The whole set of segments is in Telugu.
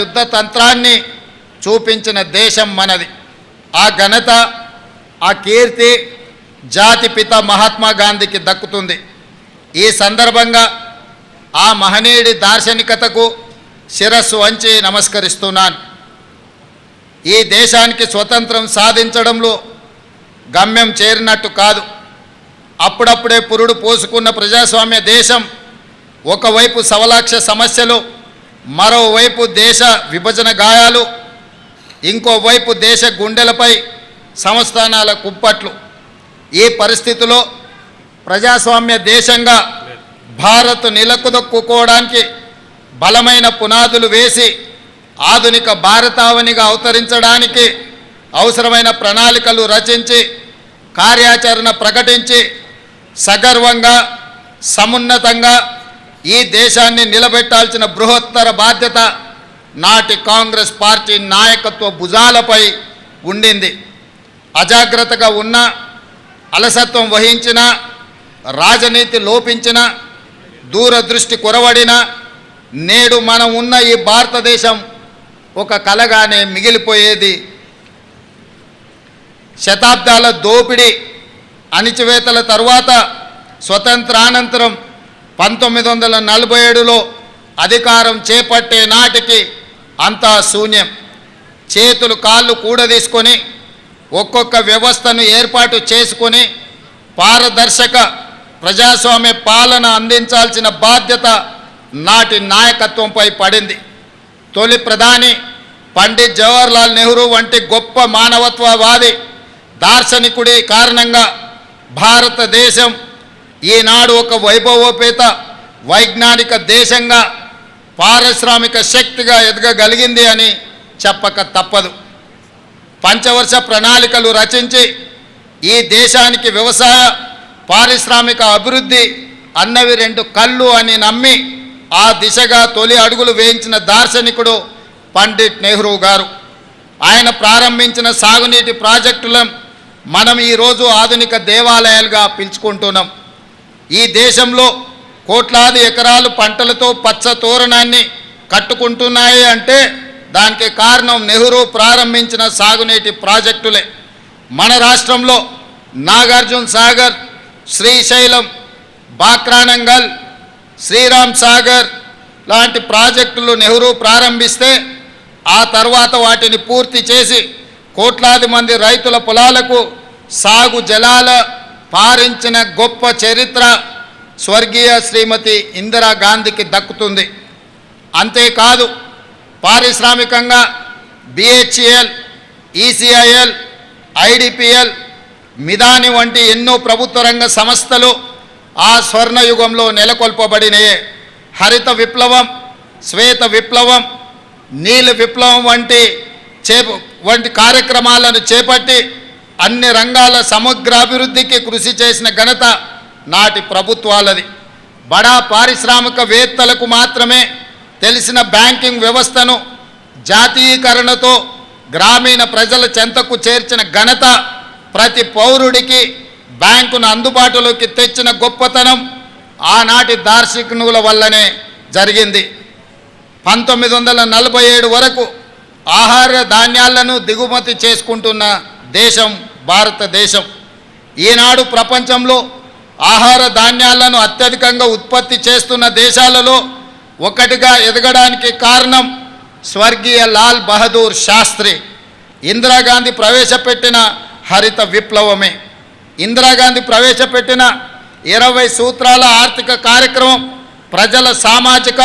యుద్ధ తంత్రాన్ని చూపించిన దేశం మనది. ఆ ఘనత ఆ కీర్తి జాతిపిత మహాత్మా గాంధీకి దక్కుతుంది. ఈ సందర్భంగా ఆ మహనీయుడి దార్శనికతకు శిరస్సు వంచి నమస్కరిస్తున్నాను. ఈ దేశానికి స్వతంత్రం సాధించడంలో గమ్యం చేరినట్టు కాదు. అప్పుడప్పుడే పురుడు పోసుకున్న ప్రజాస్వామ్య దేశం ఒకవైపు సవలాక్ష సమస్యలు మరోవైపు దేశ విభజన గాయాలు ఇంకోవైపు దేశ గుండెలపై సంస్థానాల కుప్పట్లు. ఈ పరిస్థితిలో ప్రజాస్వామ్య దేశంగా భారత్ నిలకుదొక్కుకోవడానికి బలమైన పునాదులు వేసి ఆధునిక భారతావనిగా అవతరించడానికి అవసరమైన ప్రణాళికలు రచించి కార్యాచరణ ప్రకటించి సగర్వంగా సమున్నతంగా ఈ దేశాన్ని నిలబెట్టాల్సిన బృహత్తర బాధ్యత నాటి కాంగ్రెస్ పార్టీ నాయకత్వ భుజాలపై ఉండింది. అజాగ్రత్తగా ఉన్న అలసత్వం వహించిన రాజనీతి లోపించిన దూరదృష్టి కొరవడిన నేడు మనం ఉన్న ఈ భారతదేశం ఒక కలగానే మిగిలిపోయేది. శతాబ్దాల దోపిడీ అణిచివేతల తరువాత స్వతంత్రానంతరం పంతొమ్మిది వందల నలభై ఏడులో అధికారం చేపట్టే నాటికి అంతా శూన్యం. చేతులు కాళ్ళు కూడదీసుకొని ఒక్కొక్క వ్యవస్థను ఏర్పాటు చేసుకొని పారదర్శక ప్రజాస్వామ్య పాలన అందించాల్సిన బాధ్యత నాటి నాయకత్వంపై పడింది. తొలి ప్రధాని పండిత్ జవహర్లాల్ నెహ్రూ వంటి గొప్ప మానవత్వవాది దార్శనికుడి కారణంగా భారతదేశం ఈనాడు ఒక వైభవోపేత వైజ్ఞానిక దేశంగా పారిశ్రామిక శక్తిగా ఎదగగలిగింది అని చెప్పక తప్పదు. పంచవర్ష ప్రణాళికలు రచించి ఈ దేశానికి వ్యవసాయ పారిశ్రామిక అభివృద్ధి అన్నవి రెండు కళ్ళు అని నమ్మి ఆ దిశగా తొలి అడుగులు వేయించిన దార్శనికుడు పండిట్ నెహ్రూ గారు. ఆయన ప్రారంభించిన సాగునీటి ప్రాజెక్టులను మనం ఈరోజు ఆధునిక దేవాలయాలుగా పిలుచుకుంటున్నాం. ఈ దేశంలో కోట్లాది ఎకరాలు పంటలతో పచ్చ తోరణాన్ని కట్టుకుంటున్నాయి అంటే దానికి కారణం నెహ్రూ ప్రారంభించిన సాగునీటి ప్రాజెక్టులే. మన రాష్ట్రంలో నాగార్జున సాగర్ శ్రీశైలం బాక్రానంగల్ శ్రీరామ్ సాగర్ లాంటి ప్రాజెక్టులు నెహ్రూ ప్రారంభిస్తే ఆ తర్వాత వాటిని పూర్తి చేసి కోట్లాది మంది రైతుల పొలాలకు సాగు జలాల పారించిన గొప్ప చరిత్ర స్వర్గీయ శ్రీమతి ఇందిరా గాంధీకి దక్కుతుంది. అంతేకాదు పారిశ్రామికంగా బిహెచ్ఎల్ ఈసీఐఎల్ ఐడిపిఎల్ మిదాని వంటి ఎన్నో ప్రభుత్వ రంగ సంస్థలు ఆ స్వర్ణయుగంలో నెలకొల్పబడినయే. హరిత విప్లవం శ్వేత విప్లవం నీల విప్లవం వంటి చే వంటి కార్యక్రమాలను చేపట్టి అన్ని రంగాల సమగ్రాభివృద్ధికి కృషి చేసిన ఘనత నాటి ప్రభుత్వాలది. బడా పారిశ్రామికవేత్తలకు మాత్రమే తెలిసిన బ్యాంకింగ్ వ్యవస్థను జాతీయకరణతో గ్రామీణ ప్రజల చెంతకు చేర్చిన ఘనత ప్రతి పౌరుడికి బ్యాంకును అందుబాటులోకి తెచ్చిన గొప్పతనం ఆనాటి దార్శనికుల వల్లనే జరిగింది. పంతొమ్మిది వందల నలభై ఏడు వరకు ఆహార ధాన్యాలను దిగుమతి చేసుకుంటున్న దేశం భారతదేశం. ఈనాడు ప్రపంచంలో ఆహార ధాన్యాలను అత్యధికంగా ఉత్పత్తి చేస్తున్న దేశాలలో ఒకటిగా ఎదగడానికి కారణం స్వర్గీయ లాల్ బహదూర్ శాస్త్రి. ఇందిరాగాంధీ ప్రవేశపెట్టిన హరిత విప్లవమే. ఇందిరాగాంధీ ప్రవేశపెట్టిన ఇరవై సూత్రాల ఆర్థిక కార్యక్రమం ప్రజల సామాజిక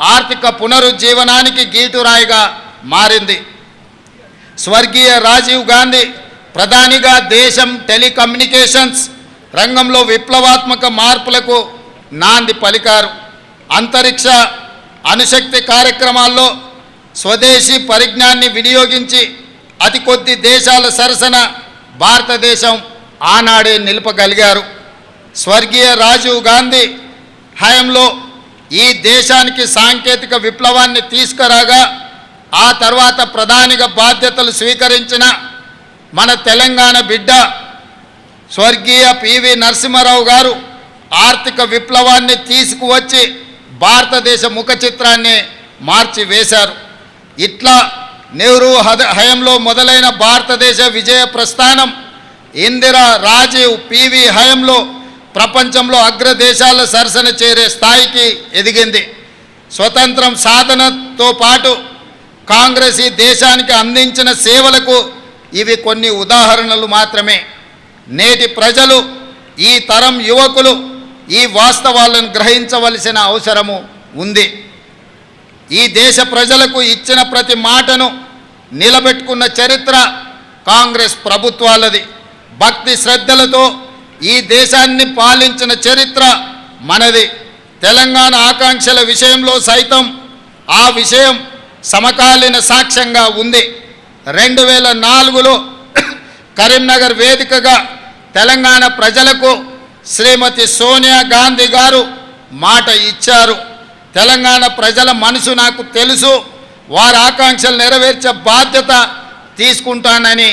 ఆర్థిక పునరుజ్జీవనానికి గీటురాయిగా మారింది. స్వర్గీయ రాజీవ్ గాంధీ ప్రధానిగా దేశం టెలికమ్యూనికేషన్స్ రంగంలో విప్లవాత్మక మార్పులకు నాంది పలికారు. అంతరిక్ష అణుశక్తి కార్యక్రమాల్లో స్వదేశీ పరిజ్ఞాన్ని వినియోగించి అతి కొద్ది దేశాల సరసన భారతదేశం ఆనాడే నిలపగలిగారు. స్వర్గీయ రాజీవ్ గాంధీ హయంలో ఈ దేశానికి సాంకేతిక విప్లవాన్ని తీసుకురాగా ఆ తర్వాత ప్రధానిగా బాధ్యతలు స్వీకరించిన మన తెలంగాణ బిడ్డ స్వర్గీయ పివి నరసింహారావు గారు ఆర్థిక విప్లవాన్ని తీసుకువచ్చి భారతదేశ ముఖ చిత్రాన్ని మార్చి వేశారు. ఇట్లా నెహ్రూ హద- హయంలో మొదలైన భారతదేశ విజయ ప్రస్థానం ఇందిరా రాజీవ్ పివి హయంలో ప్రపంచంలో అగ్రదేశాల సరసన చేరే స్థాయికి ఎదిగింది. స్వతంత్రం సాధనతో పాటు కాంగ్రెస్ ఈ దేశానికి అందించిన సేవలకు ఇవి కొన్ని ఉదాహరణలు మాత్రమే. నేటి ప్రజలు ఈ తరం యువకులు ఈ వాస్తవాలను గ్రహించవలసిన అవసరము ఉంది. ఈ దేశ ప్రజలకు ఇచ్చిన ప్రతి మాటను నిలబెట్టుకున్న చరిత్ర కాంగ్రెస్ ప్రభుత్వాలది. భక్తి శ్రద్ధలతో ఈ దేశాన్ని పాలించిన చరిత్ర మనది. తెలంగాణ ఆకాంక్షల విషయంలో సైతం ఆ విషయం సమకాలీన సాక్ష్యంగా ఉంది. రెండు వేల నాలుగులో కరీంనగర్ వేదికగా తెలంగాణ ప్రజలకు శ్రీమతి సోనియా గాంధీ గారు మాట ఇచ్చారు. తెలంగాణ ప్రజల మనసు నాకు తెలుసు. వారి ఆకాంక్షలు నెరవేర్చే బాధ్యత తీసుకుంటానని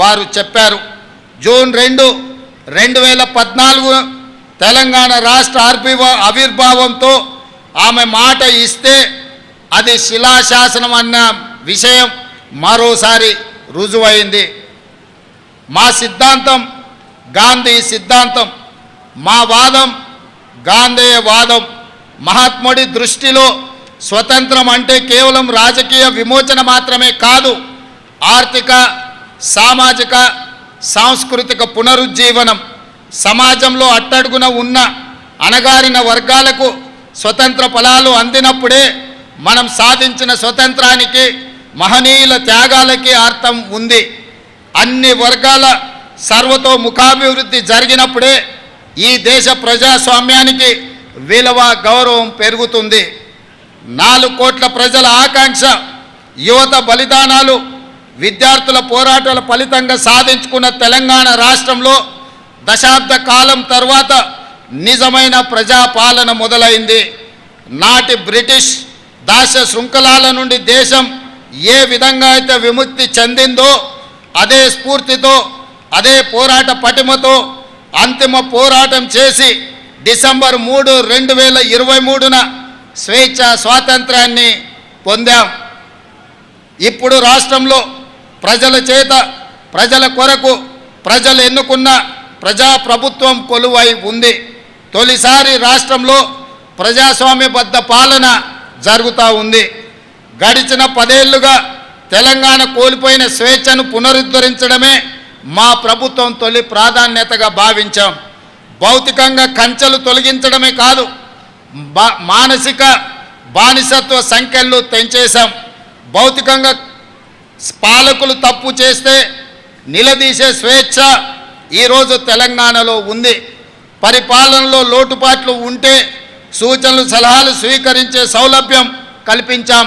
వారు చెప్పారు. జూన్ రెండు రెండు వేల పద్నాలుగు తెలంగాణ రాష్ట్ర ఆర్భివ ఆవిర్భావంతో ఆమె మాట ఇస్తే అది శిలాశాసనం అన్న విషయం. మరోసారి రుజువైంది. మా సిద్ధాంతం గాంధీ సిద్ధాంతం మా వాదం గాంధేయ వాదం. మహాత్ముడి దృష్టిలో స్వతంత్రం అంటే కేవలం రాజకీయ విమోచన మాత్రమే కాదు ఆర్థిక సామాజిక సాంస్కృతిక పునరుజ్జీవనం. సమాజంలో అట్టడుగున ఉన్న అణగారిన వర్గాలకు స్వతంత్ర ఫలాలు అందినప్పుడే మనం సాధించిన స్వతంత్రానికి మహనీయుల త్యాగాలకి అర్థం ఉంది. అన్ని వర్గాల సర్వతో ముఖాభివృద్ధి జరిగినప్పుడే ఈ దేశ ప్రజాస్వామ్యానికి విలువ గౌరవం పెరుగుతుంది. నాలుగు కోట్ల ప్రజల ఆకాంక్ష యువత బలిదానాలు విద్యార్థుల పోరాటాల ఫలితంగా సాధించుకున్న తెలంగాణ రాష్ట్రంలో దశాబ్ద కాలం తర్వాత నిజమైన ప్రజాపాలన మొదలైంది. నాటి బ్రిటిష్ దాశ శృంఖలాల నుండి దేశం ఏ విధంగా అయితే విముక్తి చెందిందో అదే స్ఫూర్తితో అదే పోరాట పటిమతో అంతిమ పోరాటం చేసి డిసెంబర్ మూడు రెండు వేల ఇరవై మూడున స్వేచ్ఛ స్వాతంత్రాన్ని పొందాం. ఇప్పుడు రాష్ట్రంలో ప్రజల చేత ప్రజల కొరకు ప్రజలు ఎన్నుకున్న ప్రజాప్రభుత్వం కొలువై ఉంది. తొలిసారి రాష్ట్రంలో ప్రజాస్వామ్యబద్ధ పాలన జరుగుతూ ఉంది. గడిచిన పదేళ్ళుగా తెలంగాణ కోల్పోయిన స్వేచ్ఛను పునరుద్ధరించడమే మా ప్రభుత్వం తొలి ప్రాధాన్యతగా భావించాం. భౌతికంగా కంచెలు తొలగించడమే కాదు బా మానసిక బానిసత్వ సంఖ్యలు తెంచేశాం. భౌతికంగా పాలకులు తప్పు చేస్తే నిలదీసే స్వేచ్ఛ ఈరోజు తెలంగాణలో ఉంది. పరిపాలనలో లోటుపాట్లు ఉంటే సూచనలు సలహాలు స్వీకరించే సౌలభ్యం కల్పించాం.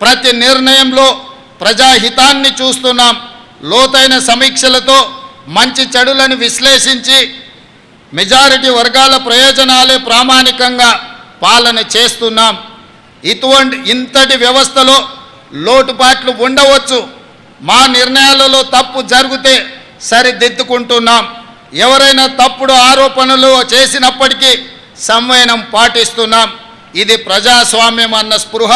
ప్రతి నిర్ణయంలో ప్రజాహితాన్ని చూస్తున్నాం. లోతైన సమీక్షలతో మంచి చెడులను విశ్లేషించి మెజారిటీ వర్గాల ప్రయోజనాలే ప్రామాణికంగా పాలన చేస్తున్నాం. ఇటువంటి ఇంతటి వ్యవస్థలో లోటుపాట్లు ఉండవచ్చు. మా నిర్ణయాలలో తప్పు జరిగితే సరిదిద్దుకుంటున్నాం. ఎవరైనా తప్పుడు ఆరోపణలు చేసినప్పటికీ సంవయనం పాటిస్తున్నాం. ఇది ప్రజాస్వామ్యం అన్న స్పృహ.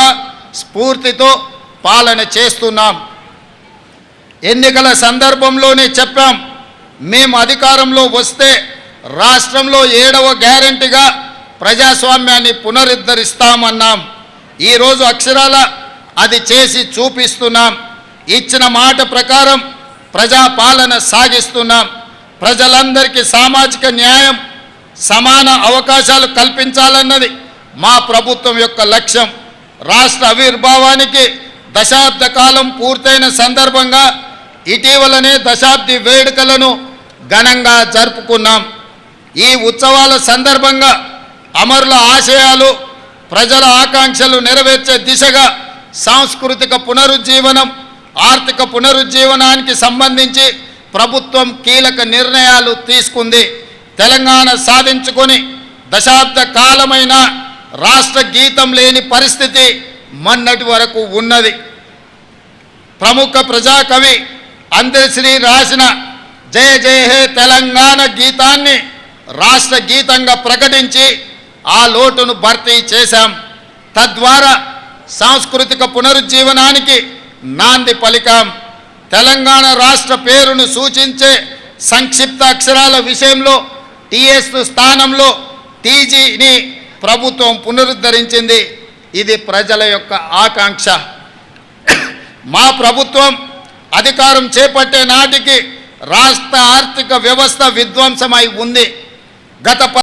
స్ఫూర్తితో పాలన చేస్తున్నాం. ఎన్నికల సందర్భంలోనే చెప్పాం మేము అధికారంలో వస్తే రాష్ట్రంలో ఏడవ గ్యారంటీగా ప్రజాస్వామ్యాన్ని పునరుద్ధరిస్తామన్నాం. ఈరోజు అక్షరాల అది చేసి చూపిస్తున్నాం. ఇచ్చిన మాట ప్రకారం ప్రజాపాలన సాగిస్తున్నాం. ప్రజలందరికీ సామాజిక న్యాయం సమాన అవకాశాలు కల్పించాలన్నది మా ప్రభుత్వం యొక్క లక్ష్యం. రాష్ట్ర ఆవిర్భావానికి దశాబ్ద కాలం పూర్తయిన సందర్భంగా ఇటీవలనే దశాబ్ది వేడుకలను ఘనంగా జరుపుకున్నాం. ఈ ఉత్సవాల సందర్భంగా అమరుల ఆశయాలు ప్రజల ఆకాంక్షలు నెరవేర్చే దిశగా సాంస్కృతిక పునరుజ్జీవనం ఆర్థిక పునరుజ్జీవనానికి సంబంధించి ప్రభుత్వం కీలక నిర్ణయాలు తీసుకుంది. తెలంగాణ సాధించుకొని దశాబ్ద కాలమైన రాష్ట్ర గీతం లేని పరిస్థితి మొన్నటి వరకు ఉన్నది. ప్రముఖ ప్రజాకవి అందరిశ్రీ రాసిన జయ జయ హే తెలంగాణ గీతాన్ని రాష్ట్ర గీతంగా ప్రకటించి ఆ లోటును భర్తీ చేశాం. తద్వారా సాంస్కృతిక పునరుజ్జీవనానికి నాంది పలికాం. తెలంగాణ రాష్ట్ర పేరును సూచించే సంక్షిప్త అక్షరాల విషయంలో టీఎస్ స్థానంలో టీజీని ప్రభుత్వం పునరుద్ధరించింది. ఇది ప్రజల యొక్క ఆకాంక్ష. మా ప్రభుత్వం అధికారం చేపట్టే నాటికి రాష్ట్ర ఆర్థిక వ్యవస్థ విధ్వంసమై ఉంది. గత